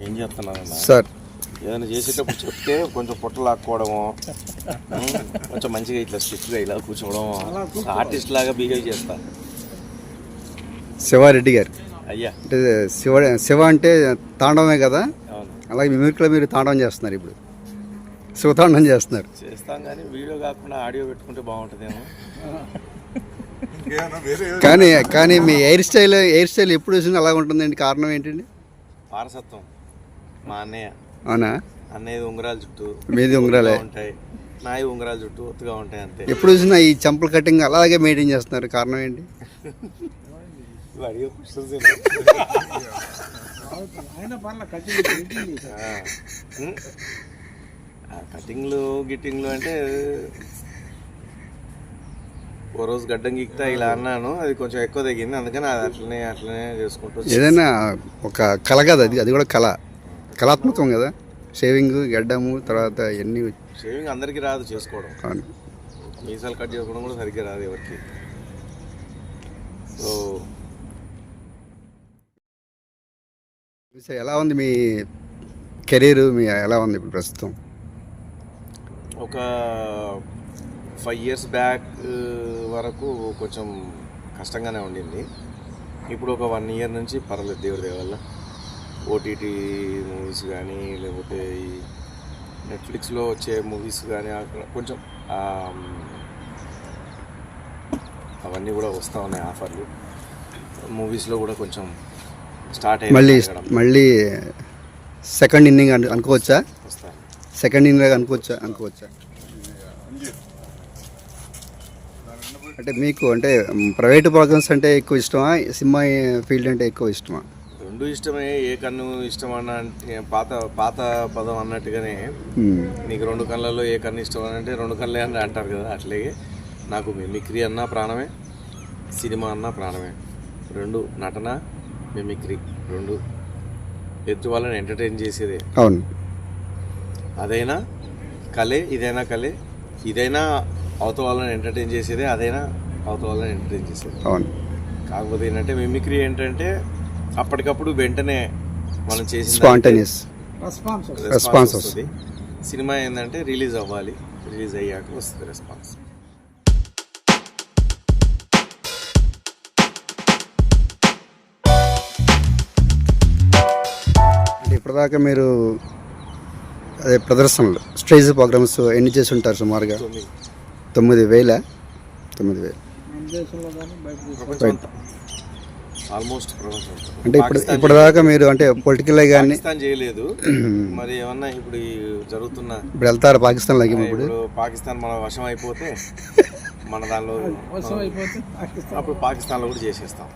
ఏం సార్. ఏదైనా చేసేటప్పుడు చెప్తే కొంచెం పొట్ట లాక్కోవడము కొంచెం మంచిగా ఇట్లా స్టిక్గా ఇలా కూర్చోవడం ఆర్టిస్ట్ లాగా బిహేవ్ చేస్తా. శివారెడ్డి గారు. అయ్యా. అంటే శివ శివ అంటే తాండవమే కదా? అలాగే మిమిక్రీలో మీరు తాండవం చేస్తున్నారు ఇప్పుడు. శివతాండవం చేస్తున్నారు. చేస్తాం కానీ వీడియో కాకుండా ఆడియో పెట్టుకుంటే బాగుంటుందేమో. కానీ కానీ మీ హెయిర్ స్టైల్ హెయిర్ స్టైల్ ఎప్పుడు చూసినా అలా ఉంటుందండి కారణం ఏంటండి? వారసత్వం. మా అన్నయ్య. అవునా? అన్నయ్యది ఉంగరాల చుట్టూ మీది ఉంగరాలే. ఉంటాయి. నాయి ఉంగరాల చుట్టూ ఒత్తుగా ఉంటాయి అంతే. ఎప్పుడు చూసినా ఈ చంపల కటింగ్ అలాగే మెయింటైన్ చేస్తున్నారు. కారణం ఏంటి? కటింగ్లు గిట్టింగ్లు అంటే ఓ రోజు గడ్డం గీక్తా ఇలా అన్నాను. అది కొంచెం ఎక్కువ తగ్గింది అందుకని అది అట్లనే అట్లనే చేసుకుంటూ. ఏదైనా ఒక కళ కదా అది. అది కూడా కళ. కళాత్మకం కదా. షేవింగ్ గడ్డము తర్వాత ఎన్ని షేవింగ్ అందరికీ రాదు చేసుకోవడం. అవును. మీసాలు కట్ చేసుకోవడం కూడా సరిగ్గా రాదు ఎవరికి. సో సో ఎలా ఉంది మీ కెరీర్? మీ ఎలా ఉంది ఇప్పుడు ప్రస్తుతం? ఒక ఫైవ్ ఇయర్స్ బ్యాక్ వరకు కొంచెం కష్టంగానే ఉండింది. ఇప్పుడు ఒక వన్ ఇయర్ నుంచి పర్లేదు దేవుడి దయ వల్ల. ఓటీటీ మూవీస్ కానీ లేకపోతే ఈ నెట్ఫ్లిక్స్లో వచ్చే మూవీస్ కానీ కొంచెం అవన్నీ కూడా వస్తూ ఉన్నాయి ఆఫర్లు. మూవీస్లో కూడా కొంచెం స్టార్ట్ మళ్ళీ అయ్యి మళ్ళీ సెకండ్ ఇన్నింగ్ అను అనుకోవచ్చా? సెకండ్ ఇన్నింగ్ అనుకోవచ్చా? అనుకోవచ్చా? అంటే మీకు అంటే ప్రైవేట్ ప్రోగ్రామ్స్ అంటే ఎక్కువ ఇష్టమా? సినిమా ఫీల్డ్ అంటే ఎక్కువ ఇష్టమా? రెండు ఇష్టమే ఏ కన్ను ఇష్టం అన్న అంటే పాత పాత పదం అన్నట్టుగానే. నీకు రెండు కళ్ళల్లో ఏ కన్ను ఇష్టం అని అంటే రెండు కళ్ళే అని అంటారు కదా అట్లాగే నాకు మిమిక్రీ అన్నా ప్రాణమే సినిమా అన్నా ప్రాణమే. రెండు నటన మిమిక్రీ రెండు. ఎత్తు వాళ్ళని ఎంటర్టైన్ చేసేదే. అవును. అదైనా కలే ఇదైనా కలే. ఇదైనా అవత వాళ్ళని ఎంటర్టైన్ చేసేదే అదైనా అవత వాళ్ళని ఎంటర్టైన్ చేసేది. అవును. కాకపోతే ఏంటంటే మిమిక్రీ ఏంటంటే అప్పటికప్పుడు వెంటనే మనం చేసిన స్పాంటేనియస్ రెస్పాన్స్ రెస్పాన్స్ వస్తుంది. సినిమా ఏంటంటే రిలీజ్ అవ్వాలి. రిలీజ్ అయ్యాక వస్తుంది రెస్పాన్స్ అంటే ఇప్పటిదాకా మీరు అదే ప్రదర్శనలు స్టేజ్ ప్రోగ్రామ్స్ ఎన్ని చేసి ఉంటారు సుమారుగా? తొమ్మిది. వేల? తొమ్మిది వేలు. ఆల్మోస్ట్. అంటే ఇప్పుడు పాకిస్తాన్ ఇప్పటిదాకా మీరు అంటే పొలిటికల్ కానీ పాకిస్తాన్ చేయలేదు. మరి ఏమన్నా ఇప్పుడు జరుగుతున్న ఇప్పుడు వెళ్తారు పాకిస్తాన్లోకి ఇప్పుడు? ఇప్పుడు పాకిస్తాన్ మన వశం అయిపోతే మన దానిలో అప్పుడు పాకిస్తాన్లో కూడా చేసేస్తాం.